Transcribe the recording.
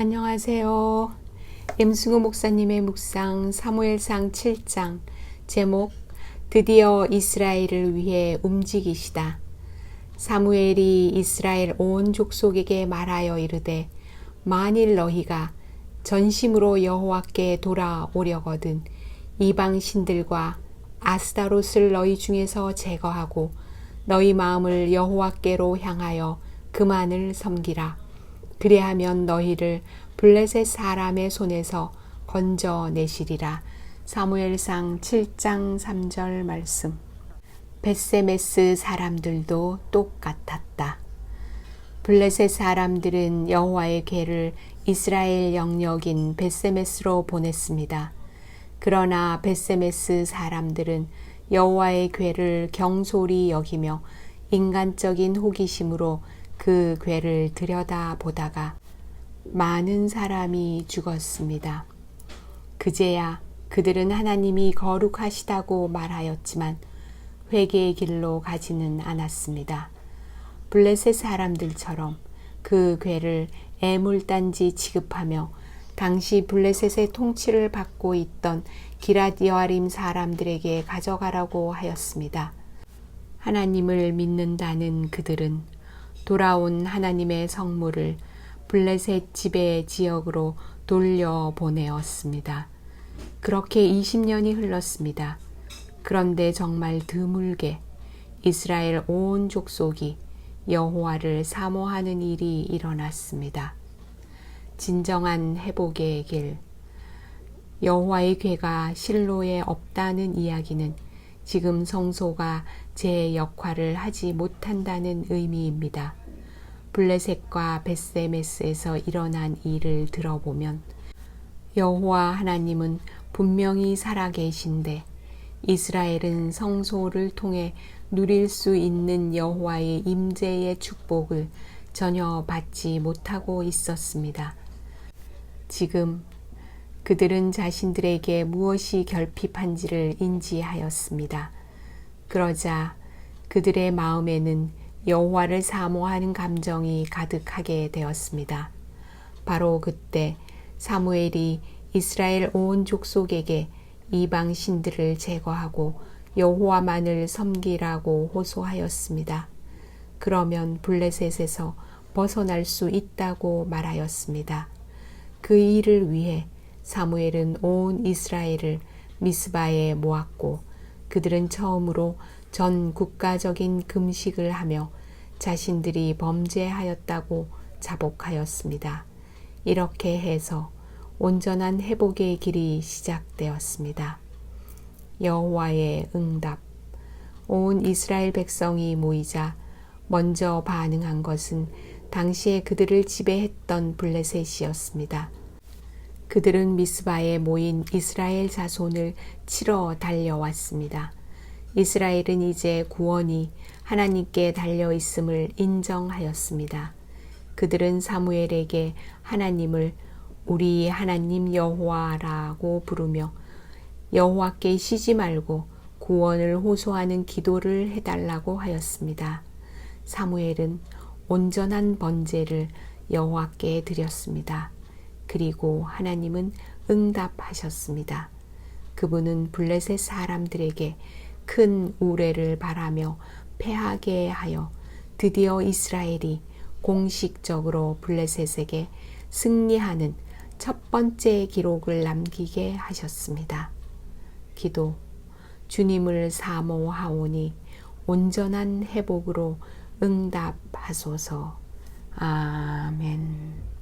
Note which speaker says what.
Speaker 1: 안녕하세요. 임승우 목사님의 묵상 사무엘상 7장 제목 드디어 이스라엘을 위해 움직이시다. 사무엘이 이스라엘 온 족속에게 말하여 이르되 만일 너희가 전심으로 여호와께 돌아오려거든 이방 신들과 아스다롯을 너희 중에서 제거하고 너희 마음을 여호와께로 향하여 그만을 섬기라. 그리하면 너희를 블레셋 사람의 손에서 건져내시리라. 사무엘상 7장 3절 말씀. 베세메스 사람들도 똑같았다. 블레셋 사람들은 여호와의 괴를 이스라엘 영역인 베세메스로 보냈습니다. 그러나 베세메스 사람들은 여호와의 괴를 경솔히 여기며 인간적인 호기심으로 그 괴를 들여다 보다가 많은 사람이 죽었습니다. 그제야 그들은 하나님이 거룩하시다고 말하였지만 회개의 길로 가지는 않았습니다. 블레셋 사람들처럼 그 괴를 애물단지 취급하며 당시 블레셋의 통치를 받고 있던 기라디아림 사람들에게 가져가라고 하였습니다. 하나님을 믿는다는 그들은 돌아온 하나님의 성물을 블레셋 지배 지역으로 돌려 보내었습니다. 그렇게 20년이 흘렀습니다. 그런데 정말 드물게 이스라엘 온 족속이 여호와를 사모하는 일이 일어났습니다. 진정한 회복의 길 여호와의 괴가 실로에 없다는 이야기는 지금 성소가 제 역할을 하지 못한다는 의미입니다. 블레셋과 베세메스에서 일어난 일을 들어보면 여호와 하나님은 분명히 살아계신데 이스라엘은 성소를 통해 누릴 수 있는 여호와의 임재의 축복을 전혀 받지 못하고 있었습니다. 지금 그들은 자신들에게 무엇이 결핍한지를 인지하였습니다. 그러자 그들의 마음에는 여호와를 사모하는 감정이 가득하게 되었습니다. 바로 그때 사무엘이 이스라엘 온 족속에게 이방 신들을 제거하고 여호와만을 섬기라고 호소하였습니다. 그러면 블레셋에서 벗어날 수 있다고 말하였습니다. 그 일을 위해 사무엘은 온 이스라엘을 미스바에 모았고 그들은 처음으로 전 국가적인 금식을 하며 자신들이 범죄하였다고 자복하였습니다. 이렇게 해서 온전한 회복의 길이 시작되었습니다. 여호와의 응답. 온 이스라엘 백성이 모이자 먼저 반응한 것은 당시에 그들을 지배했던 블레셋이었습니다. 그들은 미스바에 모인 이스라엘 자손을 치러 달려왔습니다. 이스라엘은 이제 구원이 하나님께 달려 있음을 인정하였습니다. 그들은 사무엘에게 하나님을 우리 하나님 여호와라고 부르며 여호와께 쉬지 말고 구원을 호소하는 기도를 해달라고 하였습니다. 사무엘은 온전한 번제를 여호와께 드렸습니다. 그리고 하나님은 응답하셨습니다. 그분은 블레셋 사람들에게 큰 우레를 바라며 패하게 하여 드디어 이스라엘이 공식적으로 블레셋에게 승리하는 첫 번째 기록을 남기게 하셨습니다. 기도 주님을 사모하오니 온전한 회복으로 응답하소서. 아멘.